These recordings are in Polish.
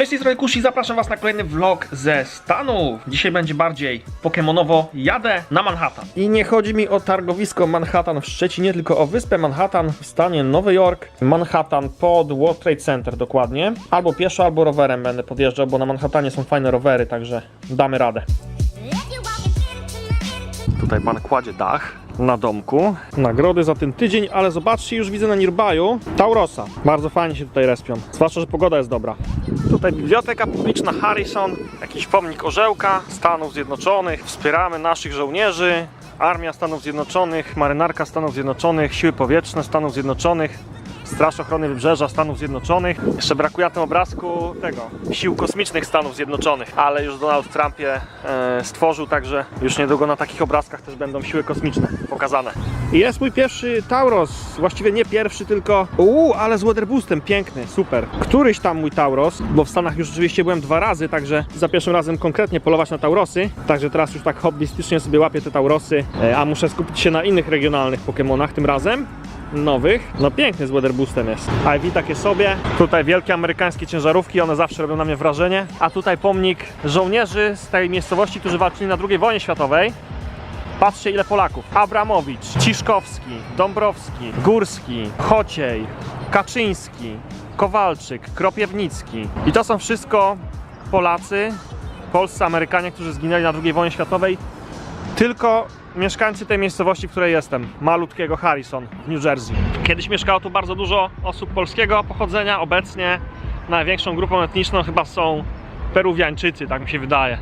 Cześć, jest Kushi, zapraszam was na kolejny vlog ze Stanów. Dzisiaj będzie bardziej pokemonowo, jadę na Manhattan. I nie chodzi mi o targowisko Manhattan w Szczecinie, tylko o wyspę Manhattan w stanie Nowy Jork. Manhattan pod World Trade Center dokładnie. Albo pieszo, albo rowerem będę podjeżdżał, bo na Manhattanie są fajne rowery, także damy radę. Tutaj pan kładzie dach na domku. Nagrody za ten tydzień, ale zobaczcie, już widzę na Nirbaju Taurosa. Bardzo fajnie się tutaj respią, zwłaszcza, że pogoda jest dobra. Tutaj biblioteka publiczna Harrison, jakiś pomnik orzełka Stanów Zjednoczonych. Wspieramy naszych żołnierzy. Armia Stanów Zjednoczonych, Marynarka Stanów Zjednoczonych, Siły Powietrzne Stanów Zjednoczonych. Straż Ochrony Wybrzeża Stanów Zjednoczonych. Jeszcze brakuje na tym obrazku tego, sił kosmicznych Stanów Zjednoczonych, ale już Donald Trump je e, stworzył, także już niedługo na takich obrazkach też będą siły kosmiczne pokazane. Jest mój pierwszy Tauros, właściwie nie pierwszy, tylko uuu, ale z weatherboostem, piękny, super. Któryś tam mój Tauros, bo w Stanach już rzeczywiście byłem dwa razy, także za pierwszym razem konkretnie polować na Taurosy, także teraz już tak hobbystycznie sobie łapię te Taurosy, e, a muszę skupić się na innych regionalnych Pokémonach tym razem nowych. No piękny z weatherboostem jest. IV takie sobie. Tutaj wielkie amerykańskie ciężarówki, one zawsze robią na mnie wrażenie. A tutaj pomnik żołnierzy z tej miejscowości, którzy walczyli na II wojnie światowej. Patrzcie ile Polaków. Abramowicz, Ciszkowski, Dąbrowski, Górski, Chociej, Kaczyński, Kowalczyk, Kropiewnicki. I to są wszystko Polacy, polscy Amerykanie, którzy zginęli na II wojnie światowej. Tylko mieszkańcy tej miejscowości, w której jestem, malutkiego Harrison w New Jersey. Kiedyś mieszkało tu bardzo dużo osób polskiego pochodzenia, obecnie największą grupą etniczną chyba są Peruwiańczycy, tak mi się wydaje.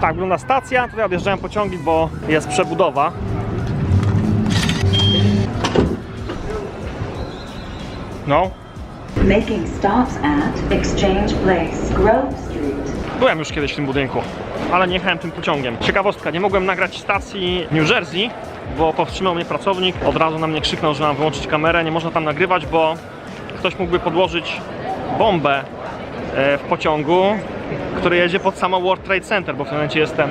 Tak wygląda stacja, tutaj odjeżdżają pociągi, bo jest przebudowa. No, Making stops at Exchange Place, Grove. Byłem już kiedyś w tym budynku, ale nie jechałem tym pociągiem. Ciekawostka, nie mogłem nagrać stacji New Jersey, bo powstrzymał mnie pracownik. Od razu na mnie krzyknął, że mam wyłączyć kamerę. Nie można tam nagrywać, bo ktoś mógłby podłożyć bombę e, w pociągu, który jedzie pod samo World Trade Center, bo w tym momencie jestem,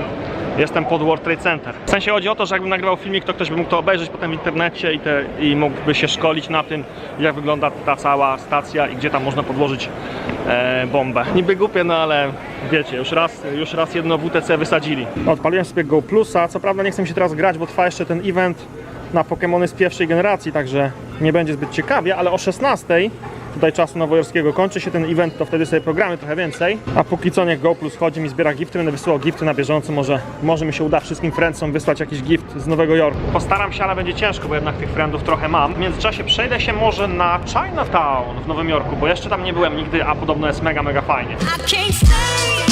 jestem pod World Trade Center. W sensie chodzi o to, że jakbym nagrywał filmik, to ktoś by mógł to obejrzeć potem w internecie i, te, i mógłby się szkolić na tym, jak wygląda ta cała stacja i gdzie tam można podłożyć e, bombę. Niby głupie, no ale wiecie, już raz, już raz jedno WTC wysadzili. Odpaliłem sobie Go Plusa, co prawda nie chcę się teraz grać, bo trwa jeszcze ten event na Pokémony z pierwszej generacji, także nie będzie zbyt ciekawie, ale o 16 tutaj czasu nowojorskiego kończy się ten event, to wtedy sobie programy trochę więcej. A póki co niech Go Plus chodzi mi zbiera gifty, będę wysyłał gifty na bieżąco, może, może mi się uda wszystkim friendsom wysłać jakiś gift z Nowego Jorku. Postaram się, ale będzie ciężko, bo jednak tych friendów trochę mam. W międzyczasie przejdę się może na Chinatown w Nowym Jorku, bo jeszcze tam nie byłem nigdy, a podobno jest mega, mega fajnie. I can't stay,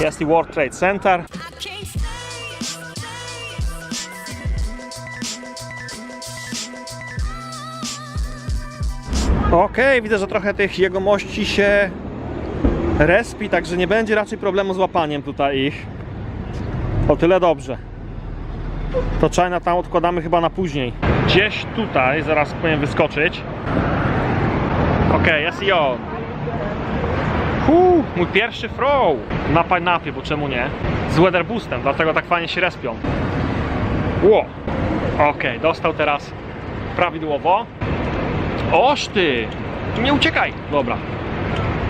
Jest i World Trade Center. Okej, widzę, że trochę tych jegomości się respi, także nie będzie raczej problemu z łapaniem tutaj ich. O tyle dobrze. To Chinatown odkładamy chyba na później. Gdzieś tutaj, zaraz powinien wyskoczyć. Okej, jest i on. Huu, mój pierwszy throw na pineapie, bo czemu nie? Z weather boostem, dlatego tak fajnie się respią. Ło. Okej, dostał teraz prawidłowo. Oż ty! Nie uciekaj! Dobra.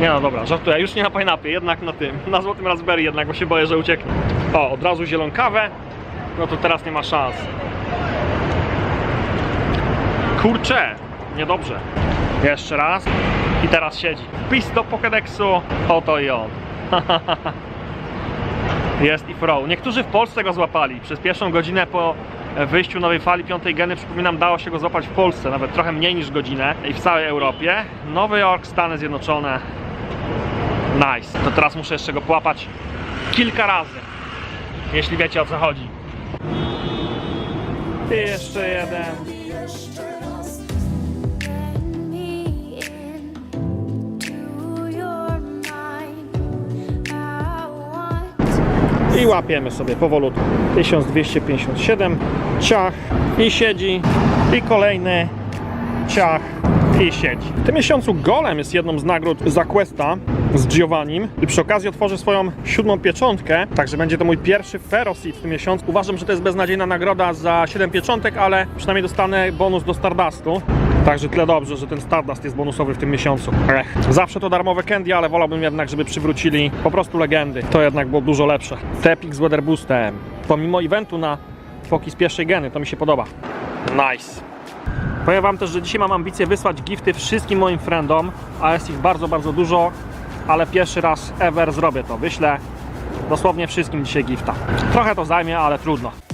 Nie no dobra, żartuję, już nie na pineapie, jednak na tym, na złotym raspberry jednak, bo się boję, że ucieknie. O, od razu zielonkawę, no to teraz nie ma szans. Kurczę, niedobrze. Jeszcze raz i teraz siedzi. Pis do Pokédexu, oto i on. Jest i Frow. Niektórzy w Polsce go złapali. Przez pierwszą godzinę po wyjściu nowej fali piątej geny, przypominam, dało się go złapać w Polsce, nawet trochę mniej niż godzinę i w całej Europie. Nowy Jork, Stany Zjednoczone. Nice. To teraz muszę jeszcze go połapać kilka razy, jeśli wiecie o co chodzi. I jeszcze jeden. I łapiemy sobie powolutku. 1257, ciach i siedzi. I kolejny ciach i sieć. W tym miesiącu Golem jest jedną z nagród za Questa z Giovannim i przy okazji otworzę swoją siódmą pieczątkę, także będzie to mój pierwszy Feroseed w tym miesiącu. Uważam, że to jest beznadziejna nagroda za 7 pieczątek, ale przynajmniej dostanę bonus do Stardustu. Także tyle dobrze, że ten Stardust jest bonusowy w tym miesiącu. Ech. Zawsze to darmowe candy, ale wolałbym jednak, żeby przywrócili po prostu legendy. To jednak było dużo lepsze. Tepik z Weather Boostem. Pomimo eventu na foki z pierwszej geny, to mi się podoba. Nice. Powiem Wam też, że dzisiaj mam ambicję wysłać gifty wszystkim moim friendom, a jest ich bardzo, bardzo dużo, ale pierwszy raz ever zrobię to. Wyślę dosłownie wszystkim dzisiaj gifta. Trochę to zajmie, ale trudno.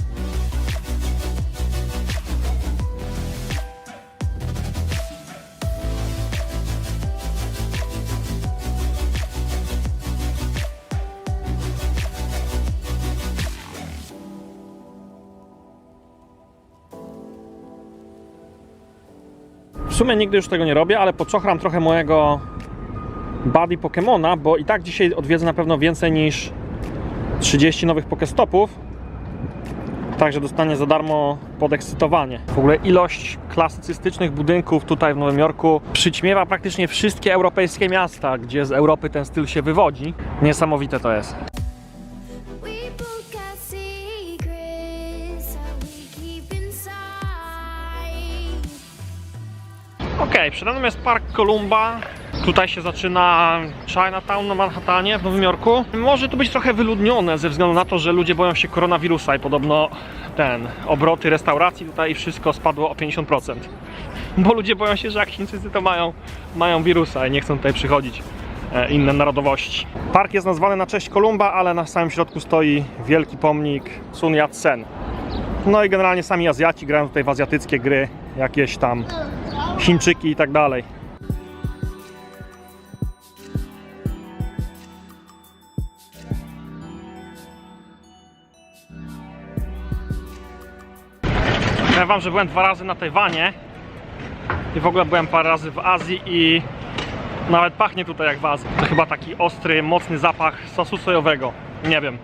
Sumie nigdy już tego nie robię, ale poczochram trochę mojego buddy Pokemona, bo i tak dzisiaj odwiedzę na pewno więcej niż 30 nowych Pokestopów. Także dostanie za darmo podekscytowanie. W ogóle ilość klasycystycznych budynków tutaj w Nowym Jorku przyćmiewa praktycznie wszystkie europejskie miasta, gdzie z Europy ten styl się wywodzi. Niesamowite to jest. Okej, nami jest Park Columba. Tutaj się zaczyna Chinatown na Manhattanie w Nowym Jorku. Może tu być trochę wyludnione ze względu na to, że ludzie boją się koronawirusa i podobno ten obroty restauracji tutaj wszystko spadło o 50%. Bo ludzie boją się, że jak Chińczycy to mają, mają wirusa i nie chcą tutaj przychodzić e, inne narodowości. Park jest nazwany na cześć Kolumba, ale na samym środku stoi wielki pomnik Sun Yat-sen. No i generalnie sami Azjaci grają tutaj w azjatyckie gry, jakieś tam Chińczyki i tak dalej. Powiem wam, że byłem dwa razy na Tajwanie i w ogóle byłem parę razy w Azji i nawet pachnie tutaj jak w Azji. To chyba taki ostry, mocny zapach sosu sojowego. Nie wiem.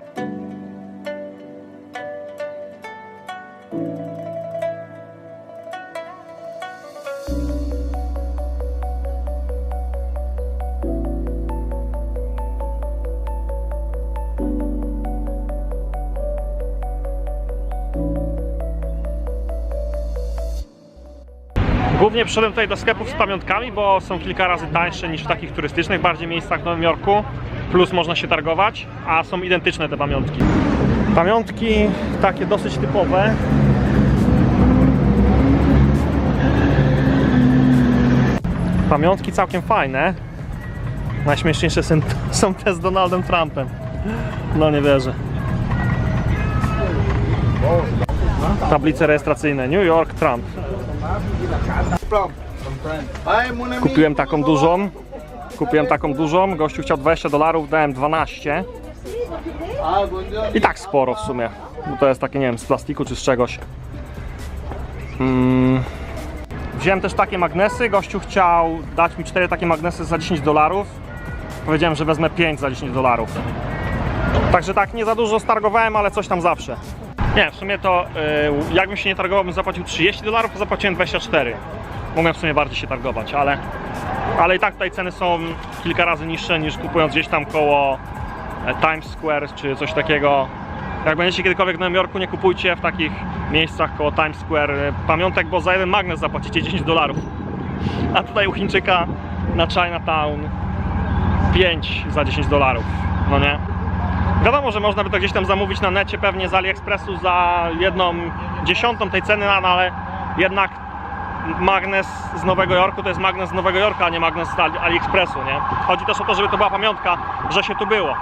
Głównie przyszedłem tutaj do sklepów z pamiątkami, bo są kilka razy tańsze niż w takich turystycznych bardziej miejscach w Nowym Jorku. Plus można się targować, a są identyczne te pamiątki. Pamiątki takie dosyć typowe. Pamiątki całkiem fajne. Najśmieszniejsze są, te z Donaldem Trumpem. No nie wierzę. Tablice rejestracyjne New York Trump. Kupiłem taką dużą. Kupiłem taką dużą. Gościu chciał 20 dolarów, dałem 12. I tak sporo w sumie. Bo to jest takie, nie wiem, z plastiku czy z czegoś. Mm. Wziąłem też takie magnesy. Gościu chciał dać mi 4 takie magnesy za 10 dolarów. Powiedziałem, że wezmę 5 za 10 dolarów. Także tak, nie za dużo stargowałem, ale coś tam zawsze. Nie, w sumie to yy, jakbym się nie targował, bym zapłacił 30 dolarów, to zapłaciłem 24. Mogłem w sumie bardziej się targować, ale, ale i tak tutaj ceny są kilka razy niższe niż kupując gdzieś tam koło e, Times Square czy coś takiego. Jak będziecie kiedykolwiek w Nowym Jorku, nie kupujcie w takich miejscach koło Times Square pamiątek, bo za jeden magnes zapłacicie 10 dolarów. A tutaj u Chińczyka na Chinatown 5 za 10 dolarów. No nie? Wiadomo, że można by to gdzieś tam zamówić na necie, pewnie z AliExpressu za jedną dziesiątą tej ceny, no ale jednak magnes z Nowego Jorku to jest magnes z Nowego Jorku, a nie magnes z Ali- AliExpressu, nie? Chodzi też o to, żeby to była pamiątka, że się tu było.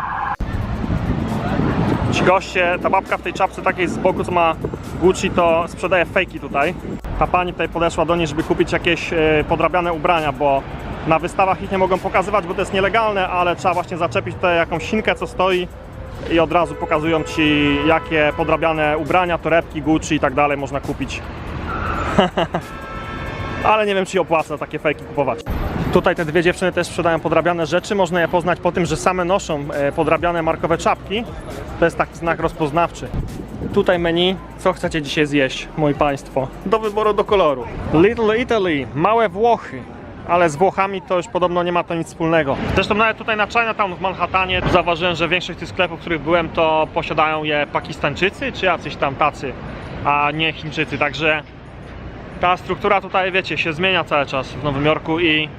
Ci goście, ta babka w tej czapce takiej z boku, co ma Gucci, to sprzedaje fejki tutaj. Ta pani tutaj podeszła do niej, żeby kupić jakieś e, podrabiane ubrania, bo na wystawach ich nie mogą pokazywać, bo to jest nielegalne, ale trzeba właśnie zaczepić tutaj jakąś sinkę, co stoi i od razu pokazują Ci, jakie podrabiane ubrania, torebki, Gucci i tak dalej można kupić. Ale nie wiem, czy opłaca takie fejki kupować. Tutaj te dwie dziewczyny też sprzedają podrabiane rzeczy. Można je poznać po tym, że same noszą e, podrabiane markowe czapki. To jest taki znak rozpoznawczy. Tutaj menu, co chcecie dzisiaj zjeść, moi państwo? Do wyboru, do koloru. Little Italy, małe Włochy. Ale z Włochami to już podobno nie ma to nic wspólnego. Zresztą nawet tutaj na Chinatown w Manhattanie zauważyłem, że większość tych sklepów, w których byłem, to posiadają je Pakistańczycy czy jacyś tam tacy, a nie Chińczycy. Także ta struktura tutaj, wiecie, się zmienia cały czas w Nowym Jorku i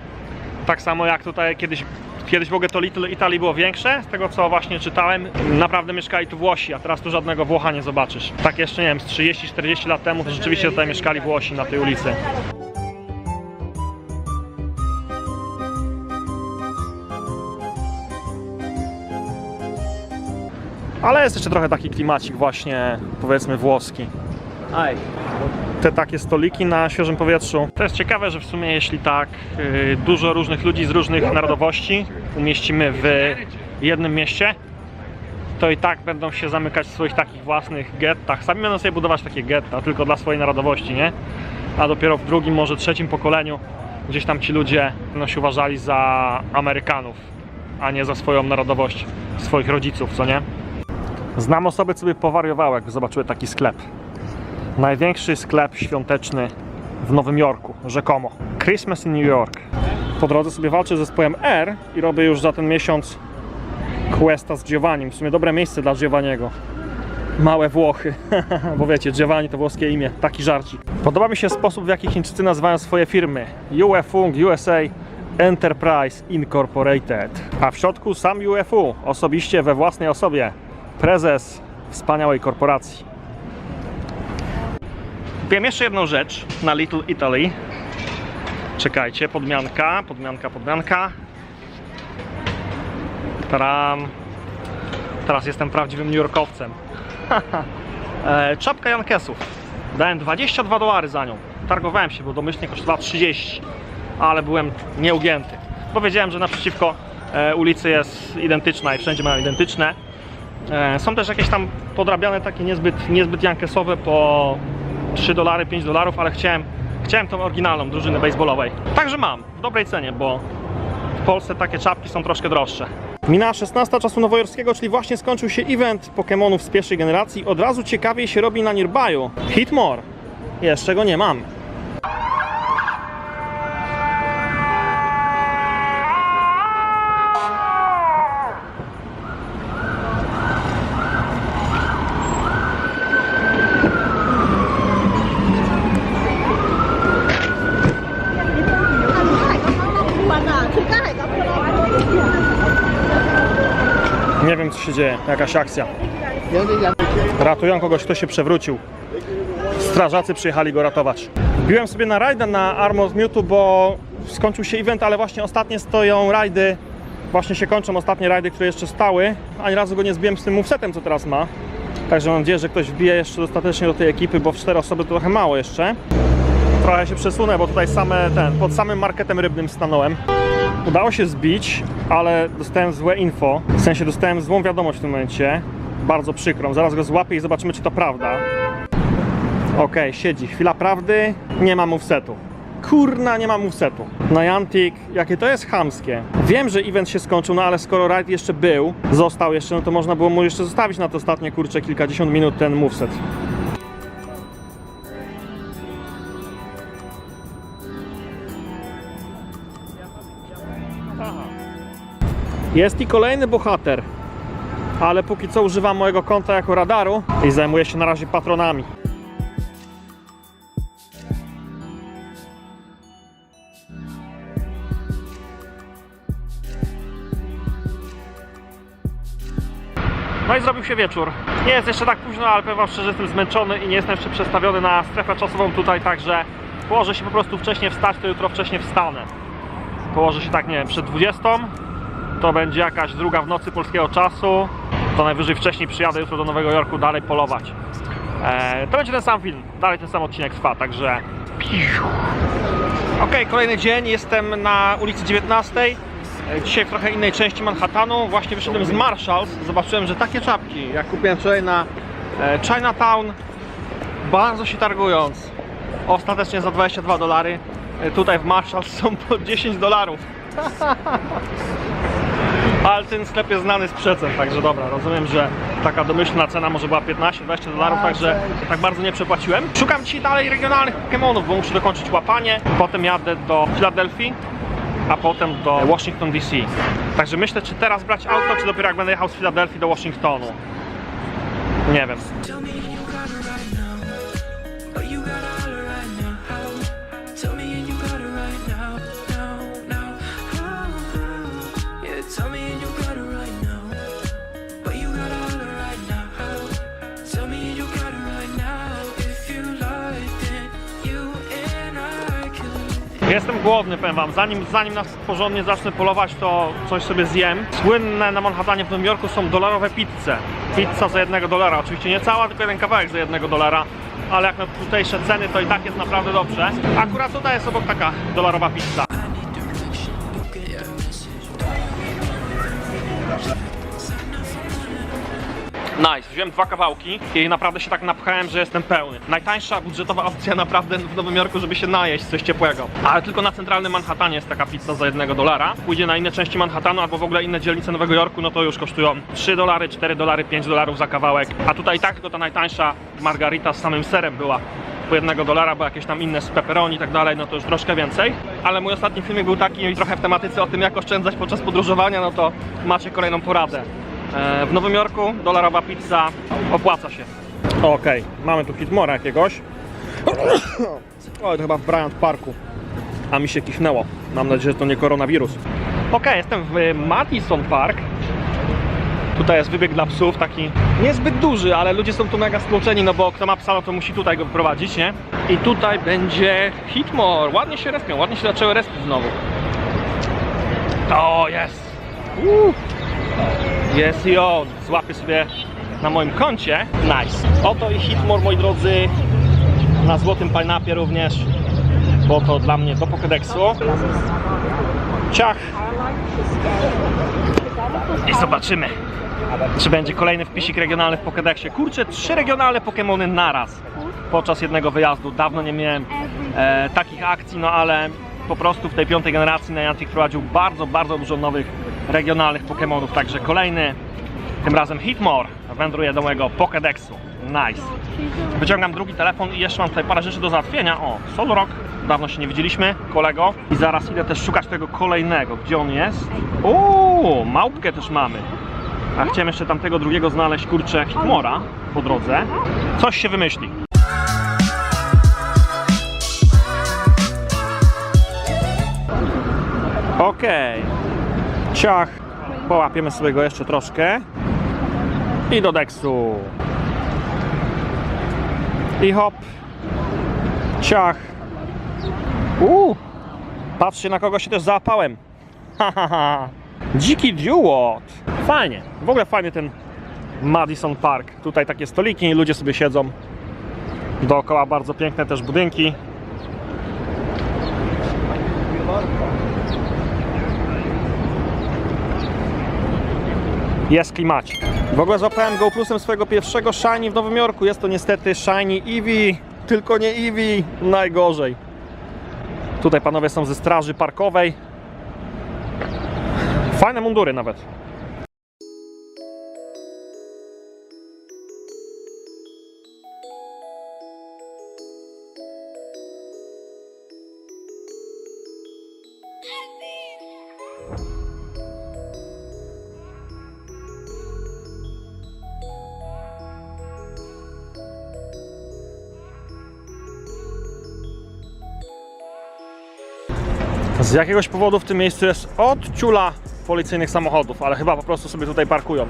tak samo jak tutaj kiedyś, kiedyś w ogóle to Little Italy było większe, z tego co właśnie czytałem, naprawdę mieszkali tu Włosi, a teraz tu żadnego Włocha nie zobaczysz. Tak jeszcze, nie wiem, z 30-40 lat temu to rzeczywiście tutaj mieszkali Włosi na tej ulicy. Ale jest jeszcze trochę taki klimacik właśnie, powiedzmy, włoski. Te takie stoliki na świeżym powietrzu. To jest ciekawe, że w sumie jeśli tak yy, dużo różnych ludzi z różnych narodowości umieścimy w jednym mieście, to i tak będą się zamykać w swoich takich własnych gettach. Sami będą sobie budować takie getta, tylko dla swojej narodowości, nie? A dopiero w drugim, może trzecim pokoleniu gdzieś tam ci ludzie będą się uważali za Amerykanów, a nie za swoją narodowość, swoich rodziców, co nie? Znam osoby, co by powariowały, jak zobaczyły taki sklep. Największy sklep świąteczny w Nowym Jorku, rzekomo. Christmas in New York. Po drodze sobie walczę z zespołem R i robię już za ten miesiąc questa z Giovannim. W sumie dobre miejsce dla Giovanniego. Małe Włochy, bo wiecie, Giovanni to włoskie imię, taki żarcik. Podoba mi się sposób, w jaki Chińczycy nazywają swoje firmy. UFU USA Enterprise Incorporated. A w środku sam UFU, osobiście we własnej osobie. Prezes wspaniałej korporacji. Kupiłem jeszcze jedną rzecz na Little Italy. Czekajcie, podmianka, podmianka, podmianka. Taram. Teraz jestem prawdziwym New Yorkowcem. e, czapka Jankesów. Dałem 22 dolary za nią. Targowałem się, bo domyślnie kosztowała 30. Ale byłem nieugięty. Bo wiedziałem, że naprzeciwko e, ulicy jest identyczna i wszędzie mają identyczne. E, Są też jakieś tam podrabiane takie niezbyt, niezbyt jankesowe po 3 dolary, 5 dolarów, ale chciałem, chciałem tą oryginalną drużyny baseballowej. Także mam, w dobrej cenie, bo w Polsce takie czapki są troszkę droższe. Minęła 16 czasu nowojorskiego, czyli właśnie skończył się event Pokémonów z pierwszej generacji. Od razu ciekawiej się robi na Nearbyu. Hitmore. Jeszcze go nie mam. Nie wiem co się dzieje, jakaś akcja. Ratują kogoś, kto się przewrócił. Strażacy przyjechali go ratować. Wbiłem sobie na rajda na Armor Mewtwo, bo skończył się event, ale właśnie ostatnie stoją rajdy. Właśnie się kończą ostatnie rajdy, które jeszcze stały. Ani razu go nie zbiłem z tym movesetem, co teraz ma. Także mam nadzieję, że ktoś wbije jeszcze dostatecznie do tej ekipy, bo w cztery osoby to trochę mało jeszcze. Trochę się przesunę, bo tutaj same ten, pod samym marketem rybnym stanąłem. Udało się zbić, ale dostałem złe info. W sensie dostałem złą wiadomość w tym momencie. Bardzo przykrą. Zaraz go złapię i zobaczymy, czy to prawda. Okej, siedzi. Chwila prawdy. Nie ma movesetu. Kurna, nie ma movesetu. Niantic, jakie to jest chamskie. Wiem, że event się skończył, no ale skoro raid jeszcze był, został jeszcze, no to można było mu jeszcze zostawić na te ostatnie, kurczę, kilkadziesiąt minut ten moveset. Jest i kolejny bohater, ale póki co używam mojego konta jako radaru i zajmuję się na razie patronami. No i zrobił się wieczór. Nie jest jeszcze tak późno, ale powiem wam szczerze, jestem zmęczony i nie jestem jeszcze przestawiony na strefę czasową tutaj, także położę się po prostu wcześniej wstać, to jutro wcześniej wstanę. Położę się tak, nie wiem, przed 20, to będzie jakaś druga w nocy polskiego czasu. To najwyżej wcześniej przyjadę jutro do Nowego Jorku dalej polować. E, to będzie ten sam film, dalej ten sam odcinek trwa, także. Ok, kolejny dzień, jestem na ulicy 19. E, Dzisiaj w trochę innej części Manhattanu. Właśnie wyszedłem z Marshalls. Zobaczyłem, że takie czapki, jak kupiłem wczoraj na e, Chinatown, bardzo się targując. Ostatecznie za 22 dolary. Tutaj w Marshalls są po 10 dolarów. Ale ten sklep jest znany z przecen, także dobra, rozumiem, że taka domyślna cena może była 15-20 dolarów, także tak bardzo nie przepłaciłem. Szukam dzisiaj dalej regionalnych Pokémonów, bo muszę dokończyć łapanie, potem jadę do Filadelfii, a potem do Washington DC. Także myślę, czy teraz brać auto, czy dopiero jak będę jechał z Filadelfii do Washingtonu. Nie wiem. Jestem głodny, powiem wam. Zanim, zanim nas porządnie zacznę polować, to coś sobie zjem. Słynne na Manhattanie w Nowym Jorku są dolarowe pizze. Pizza za jednego dolara. Oczywiście nie cała, tylko jeden kawałek za jednego dolara. Ale jak na tutejsze ceny, to i tak jest naprawdę dobrze. Akurat tutaj jest obok taka dolarowa pizza. Nice, wziąłem dwa kawałki i naprawdę się tak napchałem, że jestem pełny. Najtańsza budżetowa opcja naprawdę w Nowym Jorku, żeby się najeść coś ciepłego. Ale tylko na centralnym Manhattanie jest taka pizza za jednego dolara. Pójdzie na inne części Manhattanu albo w ogóle inne dzielnice Nowego Jorku, no to już kosztują 3 dolary, 4 dolary, 5 dolarów za kawałek. A tutaj tak tylko ta najtańsza margarita z samym serem była po jednego dolara, bo jakieś tam inne z pepperoni i tak dalej, no to już troszkę więcej. Ale mój ostatni filmik był taki trochę w tematyce o tym, jak oszczędzać podczas podróżowania, no to macie kolejną poradę. E, W Nowym Jorku dolarowa pizza opłaca się. Okej, mamy tu Hitmora jakiegoś. O, to chyba w Bryant Parku. A mi się kichnęło. Mam nadzieję, że to nie koronawirus. Okej, jestem w Madison Park. Tutaj jest wybieg dla psów, taki niezbyt duży, ale ludzie są tu mega stłoczeni, no bo kto ma psa, no to musi tutaj go wyprowadzić, nie? I tutaj będzie Hitmore. Ładnie się respią, ładnie się zaczęły respić znowu. O, jest! Uuu. Jest i on. Złapię sobie na moim koncie. Nice. Oto i Hitmore, moi drodzy. Na złotym pineapie również. Bo to dla mnie do Pokédexu. Ciach. I zobaczymy, czy będzie kolejny wpisik regionalny w Pokédexie. Kurczę, trzy regionalne Pokémony naraz podczas jednego wyjazdu. Dawno nie miałem e, takich akcji, no ale po prostu w tej piątej generacji Niantic wprowadził bardzo, bardzo dużo nowych regionalnych Pokémonów. Także kolejny, tym razem Hitmore, wędruje do mojego Pokédexu. Nice. Wyciągam drugi telefon i jeszcze mam tutaj parę rzeczy do załatwienia. O, Solrock, dawno się nie widzieliśmy, kolego. I zaraz idę też szukać tego kolejnego. Gdzie on jest? O, małpkę też mamy. A chciałem jeszcze tamtego drugiego znaleźć, kurczę, Hitmora po drodze. Coś się wymyśli. Okej. Ciach. Połapiemy sobie go jeszcze troszkę. I do deksu. I hop. Ciach. Uuu. Patrzcie na kogo się też załapałem. Ha, ha, ha. Dziki Duot. Fajnie. W ogóle fajny ten Madison Park. Tutaj takie stoliki ludzie sobie siedzą. Dookoła bardzo piękne też budynki. Jest klimacik. W ogóle złapałem Go Plusem swojego pierwszego Shiny w Nowym Jorku. Jest to niestety Shiny Eevee, tylko nie Eevee. Najgorzej. Tutaj panowie są ze straży parkowej. Fajne mundury nawet. Z jakiegoś powodu w tym miejscu jest od ciula policyjnych samochodów, ale chyba po prostu sobie tutaj parkują.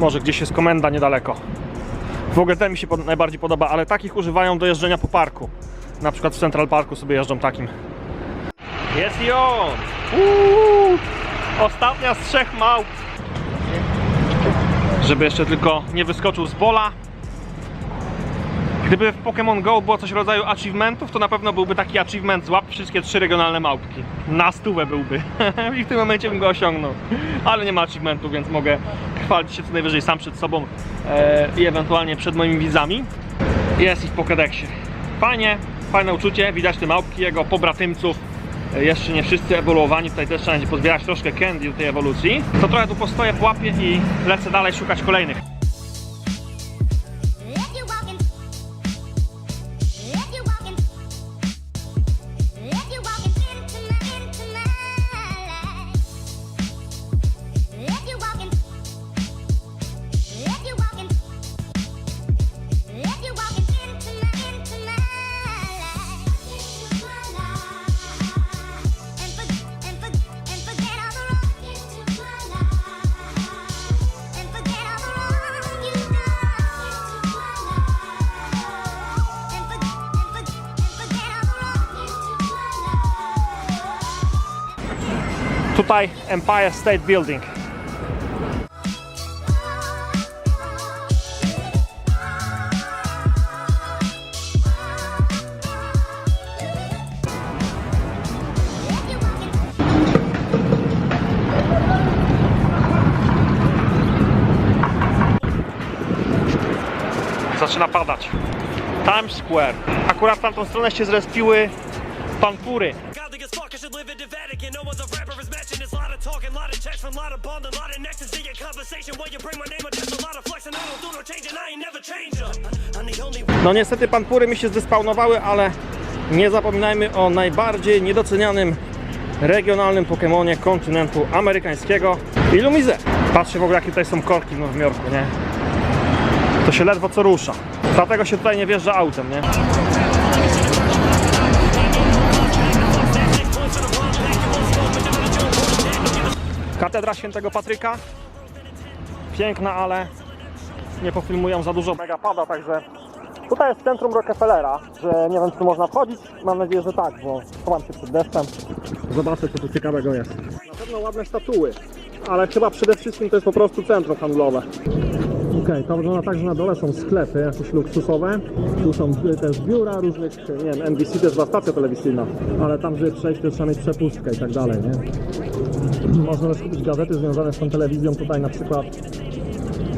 Może gdzieś jest komenda niedaleko. W ogóle ten mi się pod- najbardziej podoba, ale takich używają do jeżdżenia po parku. Na przykład w Central Parku sobie jeżdżą takim. Jest i on! Uuu! Ostatnia z trzech małp. Żeby jeszcze tylko nie wyskoczył z bola. Gdyby w Pokémon Go było coś w rodzaju achievementów, to na pewno byłby taki achievement złap wszystkie trzy regionalne małpki. Na stówę byłby. I w tym momencie bym go osiągnął. Ale nie ma achievementu, więc mogę chwalić się co najwyżej sam przed sobą e, i ewentualnie przed moimi widzami. Jest ich w Pokédexie. Fajnie, fajne uczucie, widać te małpki, jego pobratymców. e, jeszcze nie wszyscy ewoluowani, tutaj też trzeba będzie pozbierać troszkę candy do tej ewolucji, to trochę tu postoję, połapię i lecę dalej szukać kolejnych. Empire State Building. Zaczyna padać. Times Square. Akurat w tamtą stronę się zrespiły pankury. The Vatican. No a rapper is matching. It's a lot of talking, lot of text from lot of bond, a lot of nexus to your conversation. You bring my name up, just a lot of flexing. I don't do no changing, I ain't never No niestety panpury mi się zdespawnowały, ale nie zapominajmy o najbardziej niedocenianym regionalnym Pokemonie kontynentu amerykańskiego Illumise. Patrzcie w ogóle jakie tutaj są korki w Nowym Jorku, nie? To się ledwo co rusza. Dlatego się tutaj nie wjeżdża autem, nie? Katedra Świętego Patryka. Piękna, ale nie pofilmują za dużo mega pada, także tutaj jest centrum Rockefellera, że nie wiem czy tu można wchodzić, mam nadzieję, że tak, bo chowam się przed deszczem. Zobaczę co tu ciekawego jest. Na pewno ładne statuły, ale chyba przede wszystkim to jest po prostu centrum handlowe. Okej, to wygląda tak, że na dole są sklepy jakieś luksusowe. Tu są y, też biura różnych, nie wiem, NBC to jest chyba stacja telewizyjna, ale tam, żeby przejść, to trzeba mieć przepustkę i tak dalej, nie? Można też kupić gazety związane z tą telewizją, tutaj na przykład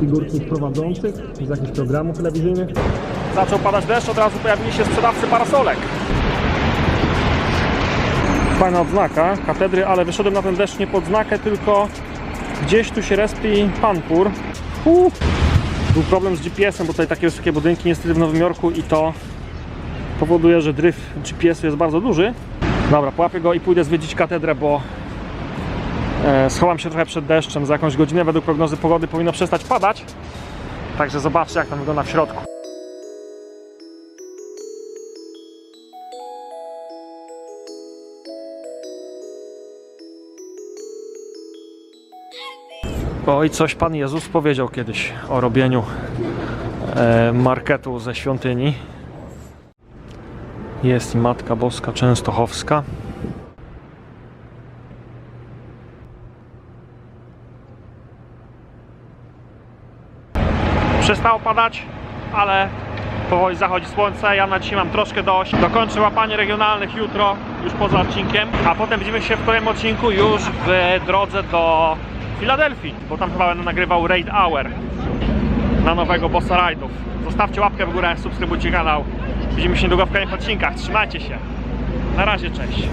figurki prowadzących z jakichś programów telewizyjnych. Zaczął padać deszcz, od razu pojawili się sprzedawcy parasolek. Fajna odznaka katedry, ale wyszedłem na ten deszcz nie pod znakę, tylko gdzieś tu się respi panpur. Uf. Był problem z GPS-em, bo tutaj takie wysokie budynki niestety w Nowym Jorku i to powoduje, że dryf GPS-u jest bardzo duży. Dobra, połapię go i pójdę zwiedzić katedrę, bo Schowam się trochę przed deszczem. Za jakąś godzinę według prognozy pogody powinno przestać padać. Także zobaczcie jak tam wygląda w środku. Oj, coś Pan Jezus powiedział kiedyś o robieniu e, marketu ze świątyni. Jest Matka Boska Częstochowska. Przestało padać, ale powoli zachodzi słońce. Ja na dzisiaj mam troszkę dość. Dokończę łapanie regionalnych jutro, już poza odcinkiem, a potem widzimy się w kolejnym odcinku już w drodze do Filadelfii, bo tam chyba będę nagrywał Raid Hour na nowego bossa rajdów. Zostawcie łapkę w górę, subskrybujcie kanał. Widzimy się niedługo w kolejnych odcinkach. Trzymajcie się. Na razie, cześć.